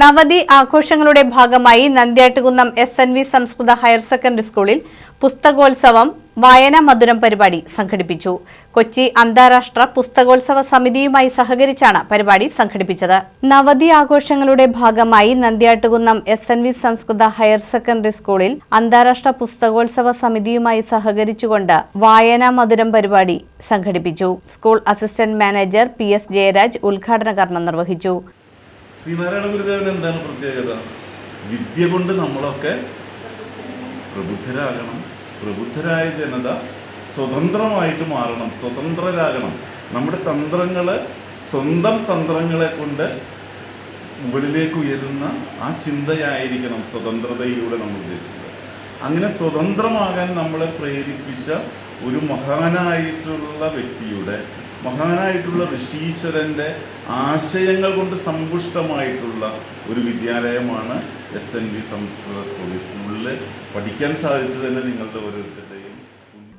നവതി ആഘോഷങ്ങളുടെ ഭാഗമായി നന്ദ്യാട്ടുകുന്നം എസ് എൻ വി സംസ്കൃത ഹയർ സെക്കൻഡറി സ്കൂളിൽ പുസ്തകോത്സവം വായന മധുരം പരിപാടി സംഘടിപ്പിച്ചു. കൊച്ചി അന്താരാഷ്ട്ര പുസ്തകോത്സവ സമിതിയുമായി സഹകരിച്ചാണ് പരിപാടി സംഘടിപ്പിച്ചത്. നവതി ആഘോഷങ്ങളുടെ ഭാഗമായി നന്ദ്യാട്ടുകുന്നം എസ് എൻ വി സംസ്കൃത ഹയർ സെക്കൻഡറി സ്കൂളിൽ അന്താരാഷ്ട്ര പുസ്തകോത്സവ സമിതിയുമായി സഹകരിച്ചുകൊണ്ട് വായന മധുരം പരിപാടി സംഘടിപ്പിച്ചു. School assistant manager P S Jayaraj ഉദ്ഘാടന കർമ്മം നിർവഹിച്ചു. ശ്രീനാരായണ ഗുരുദേവൻ എന്താണ് പ്രത്യേകത? വിദ്യ കൊണ്ട് നമ്മളൊക്കെ പ്രബുദ്ധരാകണം. പ്രബുദ്ധരായ ജനത സ്വതന്ത്രമായിട്ട് മാറണം സ്വതന്ത്രരാകണം. നമ്മുടെ തന്ത്രങ്ങൾ സ്വന്തം തന്ത്രങ്ങളെ കൊണ്ട് മുകളിലേക്ക് ഉയരുന്ന ആ ചിന്തയായിരിക്കണം സ്വതന്ത്രതയിലൂടെ നമ്മൾ ഉദ്ദേശിക്കുന്നത്. അങ്ങനെ സ്വതന്ത്രമാകാൻ നമ്മളെ പ്രേരിപ്പിച്ച ഒരു മഹാനായിട്ടുള്ള വ്യക്തിയുടെ മഹാനായിട്ടുള്ള ഋഷീശ്വരന്റെ ആശയങ്ങൾ കൊണ്ട് സമ്പുഷ്ടമായിട്ടുള്ള ഒരു വിദ്യാലയമാണ് എസ് എൻ വി സംസ്കൃത സ്കൂളിൽ പഠിക്കാൻ സാധിച്ചത് തന്നെ നിങ്ങളുടെ ഓരോരുത്തരുടെയും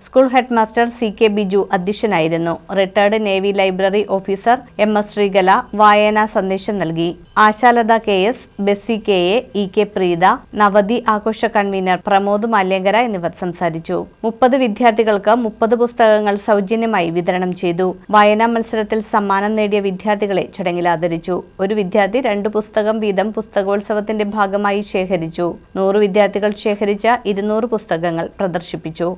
school head master C K Biju അധ്യക്ഷനായിരുന്നു. Retired navy library officer M S Sreekala വായനാ സന്ദേശം നൽകി. Ashalatha K S Bessy K A E K Preetha നവതി ആഘോഷ കൺവീനർ പ്രമോദ് മാല്യങ്കര എന്നിവർ സംസാരിച്ചു. മുപ്പത് വിദ്യാർത്ഥികൾക്ക് മുപ്പത് പുസ്തകങ്ങൾ സൗജന്യമായി വിതരണം ചെയ്തു. വായനാ മത്സരത്തിൽ സമ്മാനം നേടിയ വിദ്യാർത്ഥികളെ ചടങ്ങിൽ ആദരിച്ചു. ഒരു വിദ്യാർത്ഥി രണ്ട് പുസ്തകം വീതം പുസ്തകോത്സവത്തിന്റെ ഭാഗമായി ശേഖരിച്ചു. നൂറ് വിദ്യാർത്ഥികൾ ശേഖരിച്ച ഇരുന്നൂറ് പുസ്തകങ്ങൾ പ്രദർശിപ്പിച്ചു.